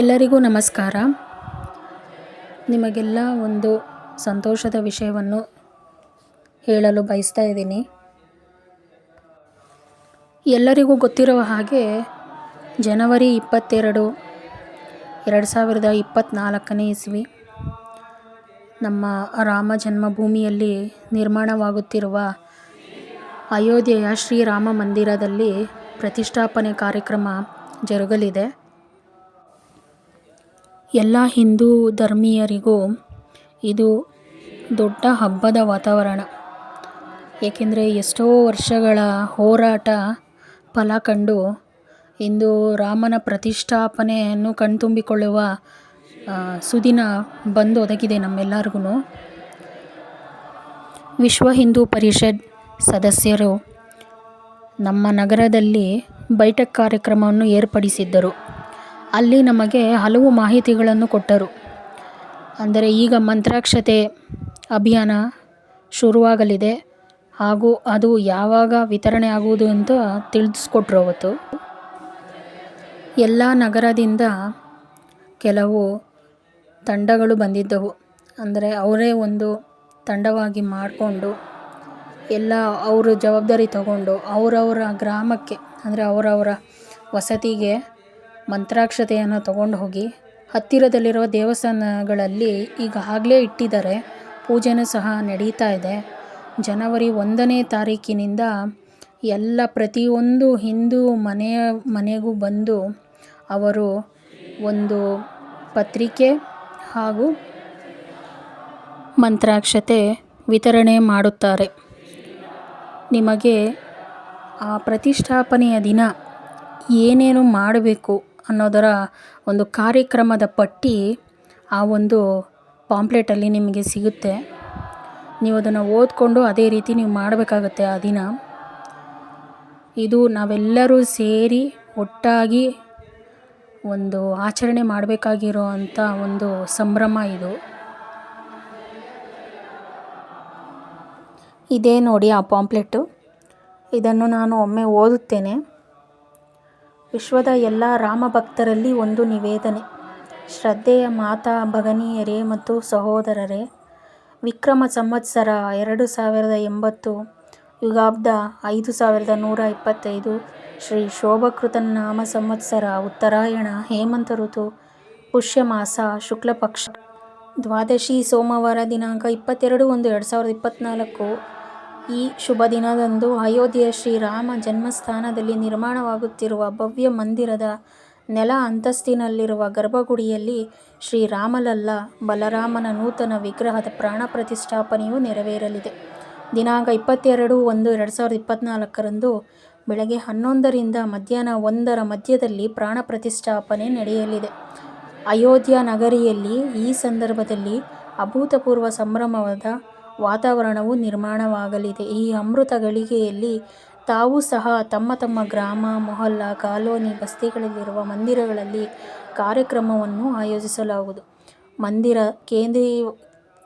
ಎಲ್ಲರಿಗೂ ನಮಸ್ಕಾರ. ನಿಮಗೆಲ್ಲ ಒಂದು ಸಂತೋಷದ ವಿಷಯವನ್ನು ಹೇಳಲು ಬಯಸ್ತಾ ಇದ್ದೀನಿ. ಎಲ್ಲರಿಗೂ ಗೊತ್ತಿರುವ ಹಾಗೆ ಜನವರಿ ಇಪ್ಪತ್ತೆರಡು ಎರಡು ಸಾವಿರದ ಇಪ್ಪತ್ತ್ನಾಲ್ಕನೇ ಇಸ್ವಿ ನಮ್ಮ ರಾಮ ಜನ್ಮಭೂಮಿಯಲ್ಲಿ ನಿರ್ಮಾಣವಾಗುತ್ತಿರುವ ಅಯೋಧ್ಯೆಯ ಶ್ರೀರಾಮ ಮಂದಿರದಲ್ಲಿ ಪ್ರತಿಷ್ಠಾಪನೆ ಕಾರ್ಯಕ್ರಮ ಜರುಗಲಿದೆ. ಎಲ್ಲ ಹಿಂದೂ ಧರ್ಮೀಯರಿಗೂ ಇದು ದೊಡ್ಡ ಹಬ್ಬದ ವಾತಾವರಣ. ಏಕೆಂದರೆ ಎಷ್ಟೋ ವರ್ಷಗಳ ಹೋರಾಟ ಫಲ ಕಂಡು ಇಂದು ರಾಮನ ಪ್ರತಿಷ್ಠಾಪನೆಯನ್ನು ಕಣ್ತುಂಬಿಕೊಳ್ಳುವ ಸುದಿನ ಬಂದು ಒದಗಿದೆ ನಮ್ಮೆಲ್ಲರಿಗೂ. ವಿಶ್ವ ಹಿಂದೂ ಪರಿಷತ್ ಸದಸ್ಯರು ನಮ್ಮ ನಗರದಲ್ಲಿ ಬೈಠಕ್ ಕಾರ್ಯಕ್ರಮವನ್ನು ಏರ್ಪಡಿಸಿದ್ದರು. ಅಲ್ಲಿ ನಮಗೆ ಹಲವು ಮಾಹಿತಿಗಳನ್ನು ಕೊಟ್ಟರು. ಅಂದರೆ ಈಗ ಮಂತ್ರಾಕ್ಷತೆ ಅಭಿಯಾನ ಶುರುವಾಗಲಿದೆ ಹಾಗೂ ಅದು ಯಾವಾಗ ವಿತರಣೆ ಆಗುವುದು ಅಂತ ತಿಳಿಸ್ಕೊಟ್ರು ಅವತ್ತು. ಎಲ್ಲ ನಗರದಿಂದ ಕೆಲವು ತಂಡಗಳು ಬಂದಿದ್ದವು. ಅಂದರೆ ಅವರೇ ಒಂದು ತಂಡವಾಗಿ ಮಾಡಿಕೊಂಡು ಎಲ್ಲ ಅವರು ಜವಾಬ್ದಾರಿ ತಗೊಂಡು ಅವರವರ ಗ್ರಾಮಕ್ಕೆ, ಅಂದರೆ ಅವರವರ ವಸತಿಗೆ ಮಂತ್ರಾಕ್ಷತೆಯನ್ನು ತಗೊಂಡು ಹೋಗಿ ಹತ್ತಿರದಲ್ಲಿರುವ ದೇವಸ್ಥಾನಗಳಲ್ಲಿ ಈಗಾಗಲೇ ಇಟ್ಟಿದ್ದಾರೆ. ಪೂಜೆನೂ ಸಹ ನಡೀತಾ ಇದೆ. ಜನವರಿ ಒಂದನೇ ತಾರೀಕಿನಿಂದ ಎಲ್ಲ ಪ್ರತಿಯೊಂದು ಹಿಂದೂ ಮನೆಯ ಮನೆಗೂ ಬಂದು ಅವರು ಒಂದು ಪತ್ರಿಕೆ ಹಾಗೂ ಮಂತ್ರಾಕ್ಷತೆ ವಿತರಣೆ ಮಾಡುತ್ತಾರೆ. ನಿಮಗೆ ಆ ಪ್ರತಿಷ್ಠಾಪನೆಯ ದಿನ ಏನೇನು ಮಾಡಬೇಕು ಅನ್ನೋದರ ಒಂದು ಕಾರ್ಯಕ್ರಮದ ಪಟ್ಟಿ ಆ ಒಂದು ಪಾಂಪ್ಲೆಟಲ್ಲಿ ನಿಮಗೆ ಸಿಗುತ್ತೆ. ನೀವು ಅದನ್ನು ಓದಿಕೊಂಡು ಅದೇ ರೀತಿ ನೀವು ಮಾಡಬೇಕಾಗತ್ತೆ ಆ ದಿನ. ಇದು ನಾವೆಲ್ಲರೂ ಸೇರಿ ಒಟ್ಟಾಗಿ ಒಂದು ಆಚರಣೆ ಮಾಡಬೇಕಾಗಿರೋ ಅಂಥ ಒಂದು ಸಂಭ್ರಮ ಇದು. ಇದೇ ನೋಡಿ ಆ ಪಾಂಪ್ಲೆಟ್ಟು. ಇದನ್ನು ನಾನು ಒಮ್ಮೆ ಓದುತ್ತೇನೆ. ವಿಶ್ವದ ಎಲ್ಲ ರಾಮಭಕ್ತರಲ್ಲಿ ಒಂದು ನಿವೇದನೆ. ಶ್ರದ್ಧೆಯ ಮಾತಾ ಭಗನೀಯರೇ ಮತ್ತು ಸಹೋದರರೇ, ವಿಕ್ರಮ ಸಂವತ್ಸರ ಎರಡು ಸಾವಿರದ ಎಂಬತ್ತು, ಯುಗಾಬ್ದ ಐದು ಸಾವಿರದ ನೂರ ಇಪ್ಪತ್ತೈದು, ಶ್ರೀ ಶೋಭಕೃತನ ನಾಮ ಸಂವತ್ಸರ, ಉತ್ತರಾಯಣ, ಹೇಮಂತ ಋತು, ಪುಷ್ಯಮಾಸ ಶುಕ್ಲ ಪಕ್ಷ ದ್ವಾದಶಿ ಸೋಮವಾರ ದಿನಾಂಕ ಇಪ್ಪತ್ತೆರಡು ಒಂದು ಎರಡು ಸಾವಿರದ ಇಪ್ಪತ್ತ್ನಾಲ್ಕು ಈ ಶುಭ ದಿನದಂದು ಅಯೋಧ್ಯೆಯ ಶ್ರೀರಾಮ ಜನ್ಮಸ್ಥಾನದಲ್ಲಿ ನಿರ್ಮಾಣವಾಗುತ್ತಿರುವ ಭವ್ಯ ಮಂದಿರದ ನೆಲ ಅಂತಸ್ತಿನಲ್ಲಿರುವ ಗರ್ಭಗುಡಿಯಲ್ಲಿ ಶ್ರೀರಾಮಲಲ್ಲ ಬಲರಾಮನ ನೂತನ ವಿಗ್ರಹದ ಪ್ರಾಣ ಪ್ರತಿಷ್ಠಾಪನೆಯು ನೆರವೇರಲಿದೆ. ದಿನಾಂಕ ಇಪ್ಪತ್ತೆರಡು ಒಂದು ಎರಡು ಸಾವಿರದ ಇಪ್ಪತ್ನಾಲ್ಕರಂದು ಬೆಳಗ್ಗೆ ಹನ್ನೊಂದರಿಂದ ಮಧ್ಯಾಹ್ನ ಒಂದರ ಮಧ್ಯದಲ್ಲಿ ಪ್ರಾಣ ಪ್ರತಿಷ್ಠಾಪನೆ ನಡೆಯಲಿದೆ. ಅಯೋಧ್ಯ ನಗರಿಯಲ್ಲಿ ಈ ಸಂದರ್ಭದಲ್ಲಿ ಅಭೂತಪೂರ್ವ ಸಂಭ್ರಮದ ವಾತಾವರಣವು ನಿರ್ಮಾಣವಾಗಲಿದೆ. ಈ ಅಮೃತ ಗಳಿಗೆಯಲ್ಲಿ ತಾವು ಸಹ ತಮ್ಮ ತಮ್ಮ ಗ್ರಾಮ, ಮೊಹಲ್ಲಾ, ಕಾಲೋನಿ ಬಸ್ತಿಗಳಲ್ಲಿರುವ ಮಂದಿರಗಳಲ್ಲಿ ಕಾರ್ಯಕ್ರಮವನ್ನು ಆಯೋಜಿಸಲಾಗುವುದು. ಮಂದಿರ ಕೇಂದ್ರೀ,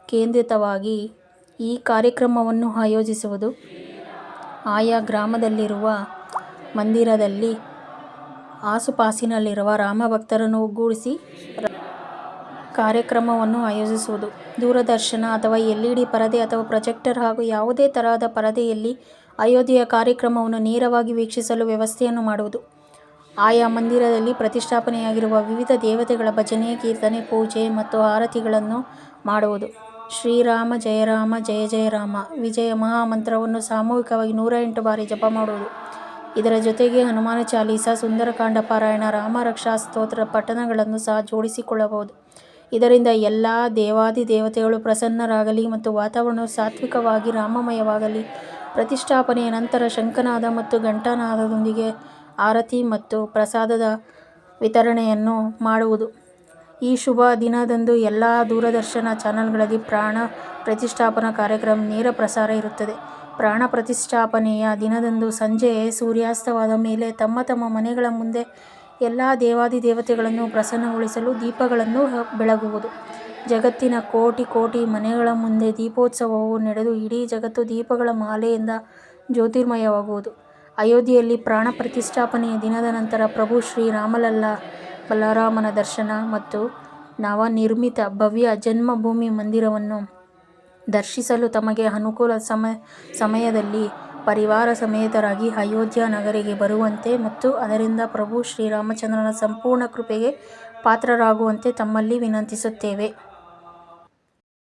ಕೇಂದ್ರಿತವಾಗಿ ಈ ಕಾರ್ಯಕ್ರಮವನ್ನು ಆಯೋಜಿಸುವುದು. ಆಯಾ ಗ್ರಾಮದಲ್ಲಿರುವ ಮಂದಿರದಲ್ಲಿ ಆಸುಪಾಸಿನಲ್ಲಿರುವ ರಾಮಭಕ್ತರನ್ನು ಒಗ್ಗೂಡಿಸಿ ಕಾರ್ಯಕ್ರಮವನ್ನು ಆಯೋಜಿಸುವುದು. ದೂರದರ್ಶನ ಅಥವಾ ಎಲ್ ಇ ಡಿ ಪರದೆ ಅಥವಾ ಪ್ರೊಜೆಕ್ಟರ್ ಹಾಗೂ ಯಾವುದೇ ತರಹದ ಪರದೆಯಲ್ಲಿ ಅಯೋಧ್ಯೆಯ ಕಾರ್ಯಕ್ರಮವನ್ನು ನೇರವಾಗಿ ವೀಕ್ಷಿಸಲು ವ್ಯವಸ್ಥೆಯನ್ನು ಮಾಡುವುದು. ಆಯಾ ಮಂದಿರದಲ್ಲಿ ಪ್ರತಿಷ್ಠಾಪನೆಯಾಗಿರುವ ವಿವಿಧ ದೇವತೆಗಳ ಭಜನೆ, ಕೀರ್ತನೆ, ಪೂಜೆ ಮತ್ತು ಆರತಿಗಳನ್ನು ಮಾಡುವುದು. ಶ್ರೀರಾಮ ಜಯರಾಮ ಜಯ ಜಯ ರಾಮ ವಿಜಯ ಮಹಾಮಂತ್ರವನ್ನು ಸಾಮೂಹಿಕವಾಗಿ ನೂರ ಎಂಟು ಬಾರಿ ಜಪ ಮಾಡುವುದು. ಇದರ ಜೊತೆಗೆ ಹನುಮಾನ ಚಾಲೀಸ, ಸುಂದರಕಾಂಡ ಪಾರಾಯಣ, ರಾಮ ರಕ್ಷಾ ಸ್ತೋತ್ರ, ಪಠಣಗಳನ್ನು ಸಹ ಜೋಡಿಸಿಕೊಳ್ಳಬಹುದು. ಇದರಿಂದ ಎಲ್ಲ ದೇವಾದಿ ದೇವತೆಗಳು ಪ್ರಸನ್ನರಾಗಲಿ ಮತ್ತು ವಾತಾವರಣವು ಸಾತ್ವಿಕವಾಗಿ ರಾಮಮಯವಾಗಲಿ. ಪ್ರತಿಷ್ಠಾಪನೆಯ ನಂತರ ಶಂಖನಾದ ಮತ್ತು ಘಂಟಾನಾದದೊಂದಿಗೆ ಆರತಿ ಮತ್ತು ಪ್ರಸಾದದ ವಿತರಣೆಯನ್ನು ಮಾಡುವುದು. ಈ ಶುಭ ದಿನದಂದು ಎಲ್ಲ ದೂರದರ್ಶನ ಚಾನೆಲ್ಗಳಲ್ಲಿ ಪ್ರಾಣ ಪ್ರತಿಷ್ಠಾಪನಾ ಕಾರ್ಯಕ್ರಮ ನೇರ ಪ್ರಸಾರ ಇರುತ್ತದೆ. ಪ್ರಾಣ ಪ್ರತಿಷ್ಠಾಪನೆಯ ದಿನದಂದು ಸಂಜೆ ಸೂರ್ಯಾಸ್ತವಾದ ಮೇಲೆ ತಮ್ಮ ತಮ್ಮ ಮನೆಗಳ ಮುಂದೆ ಎಲ್ಲ ದೇವಾದಿ ದೇವತೆಗಳನ್ನು ಪ್ರಸನ್ನಗೊಳಿಸಲು ದೀಪಗಳನ್ನು ಬೆಳಗುವುದು. ಜಗತ್ತಿನ ಕೋಟಿ ಕೋಟಿ ಮನೆಗಳ ಮುಂದೆ ದೀಪೋತ್ಸವವು ನಡೆದು ಇಡೀ ಜಗತ್ತು ದೀಪಗಳ ಮಾಲೆಯಿಂದ ಜ್ಯೋತಿರ್ಮಯವಾಗುವುದು. ಅಯೋಧ್ಯೆಯಲ್ಲಿ ಪ್ರಾಣ ಪ್ರತಿಷ್ಠಾಪನೆಯ ದಿನದ ನಂತರ ಪ್ರಭು ಶ್ರೀರಾಮಲಲ್ಲ ಬಲರಾಮನ ದರ್ಶನ ಮತ್ತು ನವನಿರ್ಮಿತ ಭವ್ಯ ಜನ್ಮಭೂಮಿ ಮಂದಿರವನ್ನು ದರ್ಶಿಸಲು ತಮಗೆ ಅನುಕೂಲ ಸಮಯದಲ್ಲಿ ಪರಿವಾರ ಸಮೇತರಾಗಿ ಅಯೋಧ್ಯ ನಗರಿಗೆ ಬರುವಂತೆ ಮತ್ತು ಅದರಿಂದ ಪ್ರಭು ಶ್ರೀರಾಮಚಂದ್ರನ ಸಂಪೂರ್ಣ ಕೃಪೆಗೆ ಪಾತ್ರರಾಗುವಂತೆ ತಮ್ಮಲ್ಲಿ ವಿನಂತಿಸುತ್ತೇವೆ.